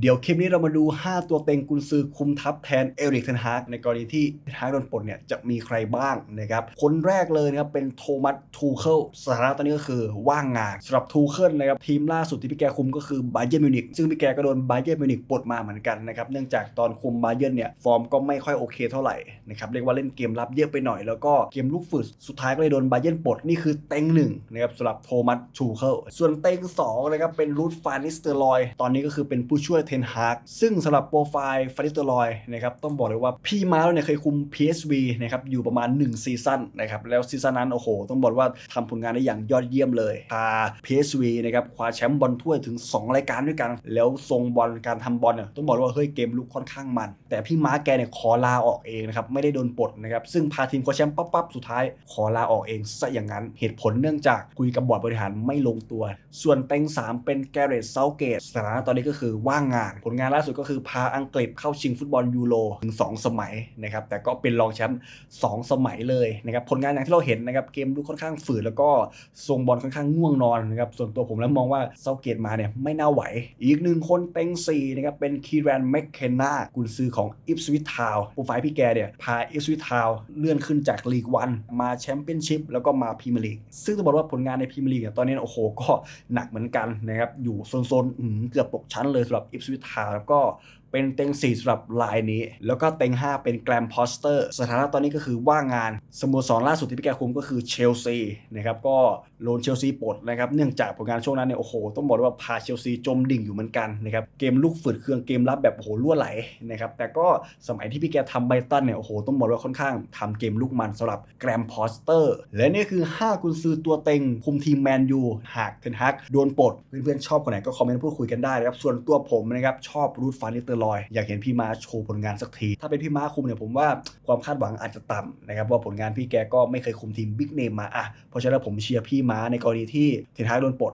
เดี๋ยวคลิปนี้เรามาดู 5 ตัวเต็งกุนซือคุมทัพแทนเอริกเทนฮากในกรณีที่เทนฮากโดนปลดเนี่ยจะมีใครบ้างนะครับ คนแรกเลยนะครับเป็นโทมัสทูเคิลสถานะตอนนี้ก็คือว่างงานสำหรับทูเคิลนะครับทีมล่าสุดที่พี่แกคุมก็คือบาเย r n มิวนิกซึ่งพี่แกก็โดนบาเย r n มิวนิกปลดมาเหมือนกันนะครับเนื่องจากตอนคุมบาเย r n เนี่ยฟอร์มก็ไม่ค่อยโอเคเท่าไหร่นะครับเรียกว่าเล่นเกมรับเยอะไปหน่อยแล้วก็เกมลูกฝืดสุดท้ายก็เลยโดนบาเย r n ปลดนี่คือเต็งหนึ่งนะครับสำหรับโทมัสทูเคิลส่วนเต็งสองนะครับเป็นรูทฟานิสเตอร์ลอยตอนนี้ก็คือเป็นผู้ช่วยเทนฮากซึ่งสำหรับโปรไฟล์ฟานิสเตอร์ลอยนะครับต้องบอกเลยว่าพี่มาแล้วเนี่ยเคยคุม PSV นะครับอยู่ประมาณ 1 ซีซั่นนะครับแล้วซีซั่นนั้นโอ้โห ต้องบอกว่าทำผลงานได้อย่างยอดเยี่ยมเลยพา PSV นะครับคว้าแชมป์บอลถ้วยถึง 2 รายการด้วยกัน แล้วทรงบอลการทำบอลเนี่ยต้องบอกว่าเฮ้ยเกมลุกค่อนข้างมัน แต่พี่มาร์แกเนี่ยขอลาออกเองนะครับไม่ได้โดนปลดนะครับซึ่งพาทีมคว้าแชมป์ปั๊บปั๊บสุดท้ายขอลาออกเองซะอย่างนั้นเหตุผลเนื่องจากคุยกับบอร์ดบริหารไม่ลงตัว ส่วนเต็ง3 เป็นแกเรตเซาเกตสถานะตอนนี้ก็คือว่างงานผลงานล่าสุดก็คือพาอังกฤษเข้าชิงฟุตบอลยูโรถึง 2 สมัยนะครับแต่ก็เป็นรองแชมป์2สมัยเลยนะครับผลงานอย่างที่เราเห็นนะครับเกมดูค่อนข้างฝืดแล้วก็ทรงบอลค่อนข้างง่วงนอนนะครับส่วนตัวผมแล้วมองว่าเซาเกตมาเนี่ยไม่น่าไหว อีกหนึ่งคนเต็ง4นะครับเป็นคีแรนแมคเคนนากุนซือของอิฟสวิททาวโปรไฟล์พี่แกเนี่ยพาอิฟสวิททาวเลื่อนขึ้นจากลีกวันมาแชมเปี้ยนชิพแล้วก็มาพรีเมียร์ลีกซึ่งต้องบอกว่าผลงานในพรีเมียร์ลีกตอนนี้โอ้โหก็หนักเหมือนกันนะครับอยู่โซนๆเกือบตกชั้นเลยสำหรับอิฟชีวิตทาแล้วก็เป็นเต็ง 4สำหรับลายนี้ แล้วก็เต็ง 5 เป็นแกรมพอสเตอร์ สถานะตอนนี้ก็คือว่างงานสโมสรล่าสุดที่พี่แกคุมก็คือเชลซีนะครับก็โลนเชลซีปลดนะครับเนื่องจากผลงานช่วงนั้นเนี่ยโอ้โหต้องบอกเลยว่าพาเชลซีจมดิ่งอยู่เหมือนกันนะครับเกมลูกฝืดเครื่องเกมรับแบบโอ้โหรั่วไหลนะครับแต่ก็สมัยที่พี่แกทำไบรตันเนี่ยโอ้โหต้องบอกเลยว่าค่อนข้างทำเกมลูกมันสำหรับแกรมพอสเตอร์และนี่คือ 5 กุนซือตัวเต็งคุมทีมแมนยูหากเทนฮักโดนปลดเพื่อนๆชอบคนไหนก็คอมเมนต์พูดคุยกันได้นะครับส่วนตัวผมนะครับชอบรูทฟานิเตอร์ลอย อยากเห็นพี่มาโชว์ผลงานสักที ถ้าเป็นพี่มาคุมเนี่ยผมว่าความคาดหวังอาจจะต่ำนะครับว่าผลงานพี่แกก็ไม่เคยคุมทีมบิ๊กเนมมาอะเพราะฉะนั้นผมเชียร์พี่มาในกรณีที่เทนฮากโดนปลด